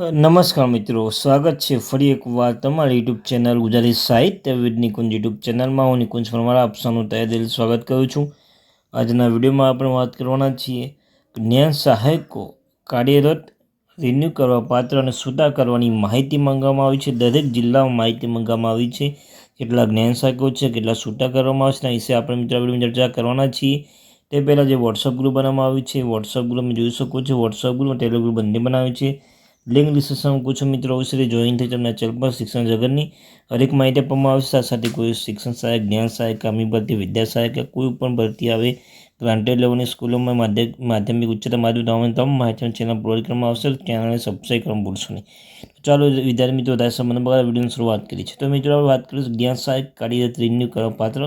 નમસ્કાર મિત્રો, સ્વાગત છે ફરી એકવાર તમારી યુટ્યુબ ચેનલ ગુજરાતી સાહિત્ય વિદ નિકુંજ યુટ્યુબ ચેનલમાં. હું નિકુંજ પરમારા આપસાનું તહે દિલ સ્વાગત કરું છું. આજના વિડીયોમાં આપણે વાત કરવાના છીએ જ્ઞાન સહાયકો કાર્યરત રિન્યૂ કરવા પાત્ર અને સુધા કરવાની માહિતી માંગવામાં આવી છે. દરેક જિલ્લામાં માહિતી માંગવામાં આવી છે કેટલા જ્ઞાન સહાયકો છે કેટલા છૂટા કરવામાં આવશે. તેના વિશે આપણે મિત્રો વિડીયોમાં ચર્ચા કરવાના છીએ. તે પહેલાં જે વોટ્સઅપ ગ્રુપ બનાવવામાં આવ્યું છે વોટ્સઅપ ગ્રુપ જોઈ શકો છો. વોટ્સઅપ ગ્રુપ ટેલિગ્રુપ ગ્રુપ બંને બનાવ્યું છે. લિંક ડિસ્ક્રિપ્શનમાં પૂછો મિત્રો અવશ્ય જોઈન થઈ તમને ચેનલ પર શિક્ષણ જગતની હરેક માહિતી આપવામાં આવશે. સાથે સાથે કોઈ શિક્ષણ સહાયક, જ્ઞાન સહાયક, કામી ભરતી, વિદ્યા સહાયક કે કોઈ પણ ભરતી આવે ગ્રાન્ટેડ લેવલની સ્કૂલોમાં માધ્યમિક ઉચ્ચતર માધ્યમિક તમામ માહિતી ચેનલ પ્રોવાઈડ કરવામાં આવશે. ચેનલને સબસ્ક્રાઈબ કરવાનું ભૂલશો નહીં. ચાલો, વિદ્યાર્થી મિત્રો, વધારે સંબંધ બગાડ વિડીયોની શરૂઆત કરી છે તો મિત્રો વાત કરીશું જ્ઞાન સહાયક કાર્યરત રિન્યુ કરવા પાત્ર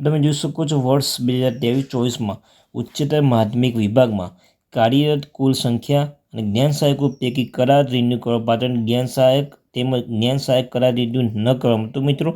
તમે જોઈ શકો છો, વર્ષ બે હજાર ત્રેવીસ ચોવીસમાં ઉચ્ચતર માધ્યમિક વિભાગમાં કાર્યરત કુલ સંખ્યા અને જ્ઞાન સહાયકો પૈકી કરાર રિન્યૂ કરવા પાત્ર જ્ઞાન સહાયક તેમજ જ્ઞાન સહાયક કરાર રિન્યૂ ન કરવામાં તો મિત્રો,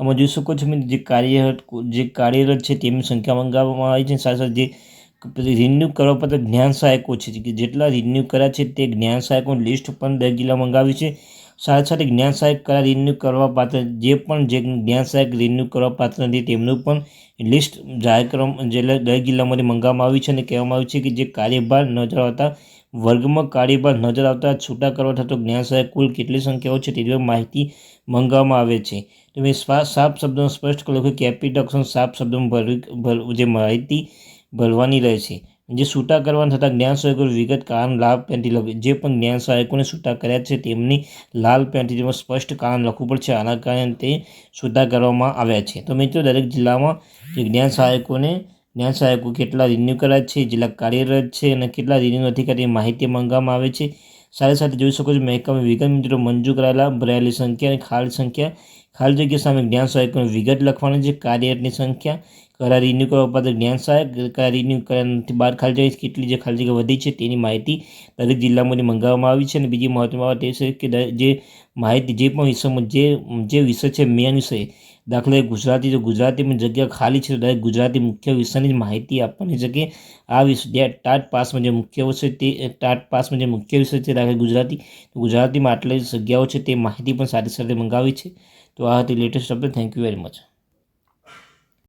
આમાં જોઈ શકો છો મિત્રો, જે કાર્યરત જે કાર્યરત છે તેમની સંખ્યા મંગાવવામાં આવી છે. સાથે સાથે જે રિન્યૂ કરવા પાત્ર જ્ઞાન સહાયકો છે. કે જેટલા રિન્યૂ કર્યા છે તે જ્ઞાન સહાયકોની લિસ્ટ પણ દરેક જિલ્લા મંગાવી છે. સાથે સાથે જ્ઞાન સહાયક કરાર રિન્યૂ કરવા પાત્ર, જે પણ જે જ્ઞાન સહાયક રિન્યૂ કરવા પાત્ર નથી, તેમનું પણ લિસ્ટ જાહેર કરવા જે દરેક જિલ્લામાંથી મંગાવવામાં આવી છે અને કહેવામાં આવ્યું છે કે જે કાર્યભાર ન ધરાવતા વર્ગમાં કાર્યભાર નજર આવતા છૂટા કરવા થતો જ્ઞાન સહાય કુલ કેટલી સંખ્યાઓ છે તેની માહિતી મંગાવવામાં આવે છે. તમે સાફ શબ્દોમાં સ્પષ્ટ કરો કે કેપિટક્સન સાપ સાફ શબ્દોમાં જે માહિતી ભરવાની રહે છે. જે છૂટા કરવાના થતા જ્ઞાન સહાયકો વિગત કારણ લાભ પેન્ટી લખવી જે પણ જ્ઞાન સહાયકોને છૂટા કર્યા છે તેમની લાલ પેન્ટી જેમાં સ્પષ્ટ કારણ લખવું પડશે આના કારણે તે છૂટા કરવામાં આવ્યા છે. તો મિત્રો, દરેક જિલ્લામાં જે જ્ઞાન સહાયકોને જ્ઞાન સહાયકો કેટલા રિન્યૂ કરાય છે જેટલા કાર્યરત છે અને કેટલા રિન્યૂ નથી કરતી માહિતી માંગવામાં આવે છે? સાથે સાથે જોઈ શકો છો, મહેકમે વિગત મિત્રો મંજૂર કરાયેલા ભરાયેલી સંખ્યા અને ખાલી સંખ્યા ખાલી જગ્યા સામે જ્ઞાન સહાયકોની વિગત લખવાની છે. કાર્યરતની સંખ્યા કરા રિન્યુ કરવા પાત્ર જ્ઞાન સહાયક કરા રિન્યુ કર્યાથી બહાર ખાલી જગ્યા, કેટલી જે ખાલી જગ્યા વધી છે તેની માહિતી દરેક જિલ્લામાંથી મંગાવવામાં આવી છે. અને બીજી મહત્વની બાબત એ છે કે જે માહિતી, જે પણ વિષયમાં જે જે વિષય છે મેન વિષય, દાખલા ગુજરાતી. તો ગુજરાતીમાં જગ્યા ખાલી છે તો દરેક ગુજરાતી મુખ્ય વિષયની માહિતી આપવાની છે કે આ વિષય ટાટ પાસમાં જે મુખ્ય વિષય તે, ટાટ પાસમાં જે મુખ્ય વિષય છે દાખલા ગુજરાતી. તો ગુજરાતીમાં આટલી જગ્યાઓ છે તે માહિતી પણ સાથે સાથે મંગાવી છે. તો આ હતી latest update thank you very much